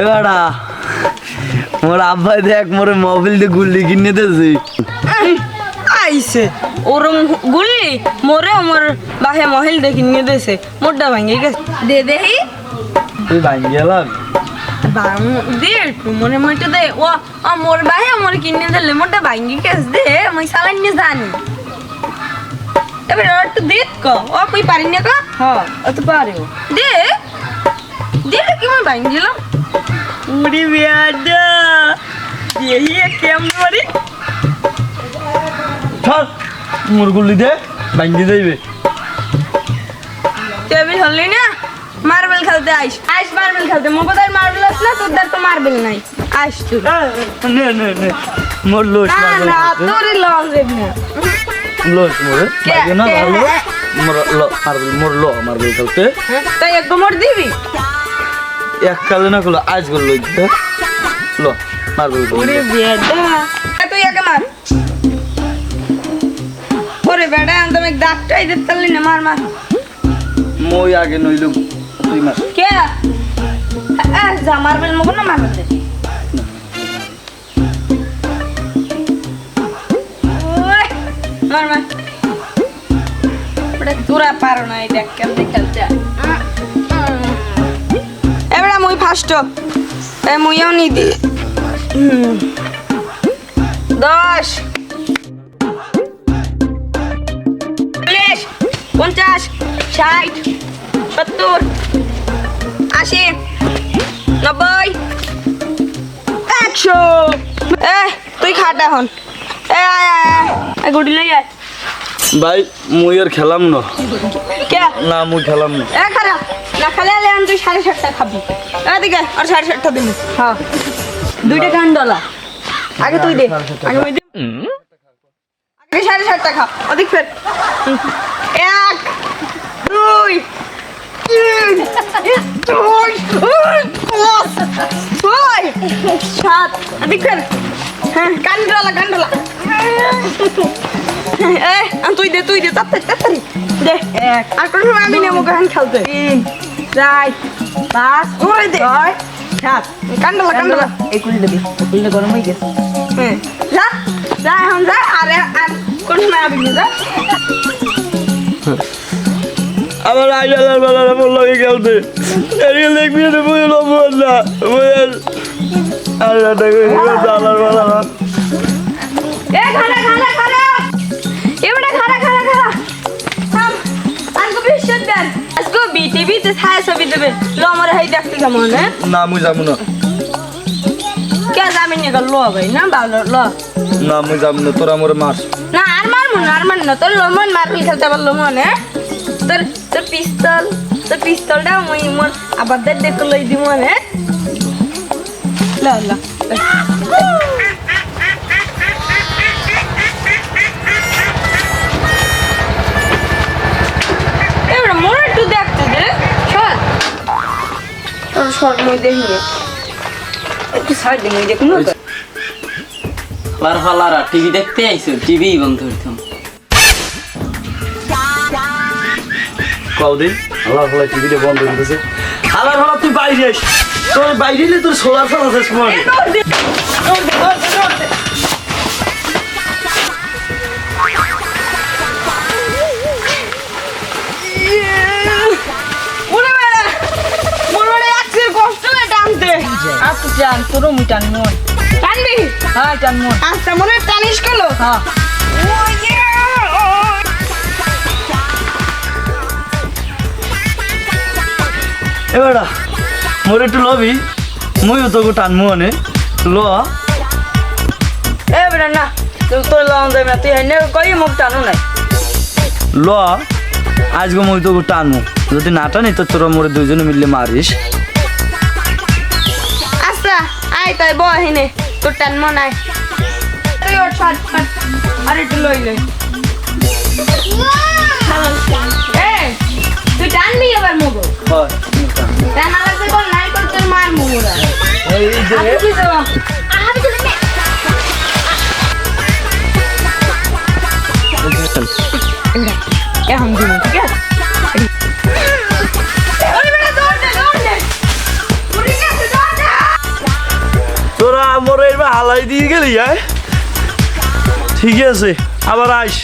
এবারা মোর আব্বাই দেখ মোর মোবাইল দিয়ে গুল্লি কিনে দিয়েছি। আইছে। ওরম গুলি মোরে আমার বাহে মহিল দেখি নিয়ে দেছে মোরটা ভাঙে গেছে। দে দেহি তুই ভাঙি গেলাম দে একটু মনে মনে দে। ও মোর বাহে আমার কিনে দিলে মোরটা ভাঙে গেছে দে। মই সালান নিয়ে জানি। এবার একটু দে ক। ও কই পারি না কা হ্যাঁ এত পারে দে। দে কি মই ভাঙে দিলাম উড়ি বিয়াদা দেহি কেমন চল দে ভাঙি যাইবে টেবিল হলি না? মার্বেল খেলতে আইস। আইস মার্বেল খেলতে। মোবাইল মার্বেল আছে না? তোর তো মার্বেল নাই। আইস তুই। নে নে নে। মোর লোস না না তোর লস না। লোস মোরে কে- লাগে না কে- ভালো। মোর লো মার্বেল মোর লো মার্বেল খেলতে। তাই এক গোমর দিবি? এক কালে না করল আজ করল দে লো মার্বেল ওরে বেডা তুই একে মার। ওরে বেডা আমি তুমি ডাকটাই দিতে পারলি না মার মার। মই আগে নইলো তুই মার। কে? এ যা মার্বেল মগো না ওই, মার মার। ওটা তোরা পারো না এটা কেমনে খেলতে ফার্স্ট এ মুইও নি। দশ। চল্লিশ পঞ্চাশ ষাট সত্তর আশি নব্বই একশো। এ তুই খাটা হন এ গুডি লই আয়। ভাই মই আর খেলাম না। কে? না মুই খেলাম না। এ খারাপ না খালে আমি তুই সাড়ে সাতটা খাবি। এদিকে আর সাড়ে সাতটা দিন হ্যাঁ। দুইটা কান ডলা আগে তুই দে। আগে তুই দে। আগে সাড়ে সাতটা খা। ওদিক ফের। হুম। এক দুই তিন দুই পাঁচ ছয় সাত। ওদিক ফের। হ্যাঁ কান ডলা তুই দে তুই দে তাড়াতাড়ি তাড়াতাড়ি। দে। এক আর কোনো সময় আমি নেব গান খেলতে। তিন চার পাঁচ ওই দে। ছয় সাত। কান্ডলা কান্ডলা এই কুলি দেবি কুলিটা গরম হয়ে গেছে। হ্যাঁ যা যা এখন যা আর আর কোন সময় আবি না যা। আমার বলল কি খেলতে। এদিকে দেখবি বুঝে না বেলা এ খালা বিটিভিতে ছায়া ছবি দেবে। লো আমার হাই দেখতে কেমন হ্যাঁ? না মুই যাব না। কে যাবি নি লো ভাই না ভালো লো। না মুই যাব না তোরা মোরে মার। না আর মারবো না আর মারবো না। তোর লোমন মার্বেল খেলতে পারল মনে তোর তোর পিস্তল তোর পিস্তলটা মুই মোর আবাদের দেখে লই দিব মনে ল ল। সর মুই দেখি একটু সাইড দে মুই দেখুন লার ফালার টিভি দেখতে আইছো? টিভি বন্ধ করতাম কও দিন আল্লাহ ভালো টিভিটা বন্ধ করে দিছে আল্লাহ ভালো তুই বাইরে আস তোর বাইরে তোর সোলার ফেলা শেষ টানতে আপু টান তোরও মুই টান মন টানবি? হ্যাঁ টান মন আচ্ছা মনে টানিস গেলো হ্যাঁ। এবারা মোর একটু লবি মুইও তোকে টানমু অনে ল। এ বেড়া না তুই তোর লং দেবে না তুই হেনে কই মুখ টানো নাই? ল আজকে মুই তোকে টানমু। যদি না টানি তো তোরা মোরে দুজনে মিললে মারিস। তাই বহ হেনে তোর টান নাই তুই ওর ছাড় আরে একটু লই গেলি হ্যাঁ ঠিক আছে আবার আইস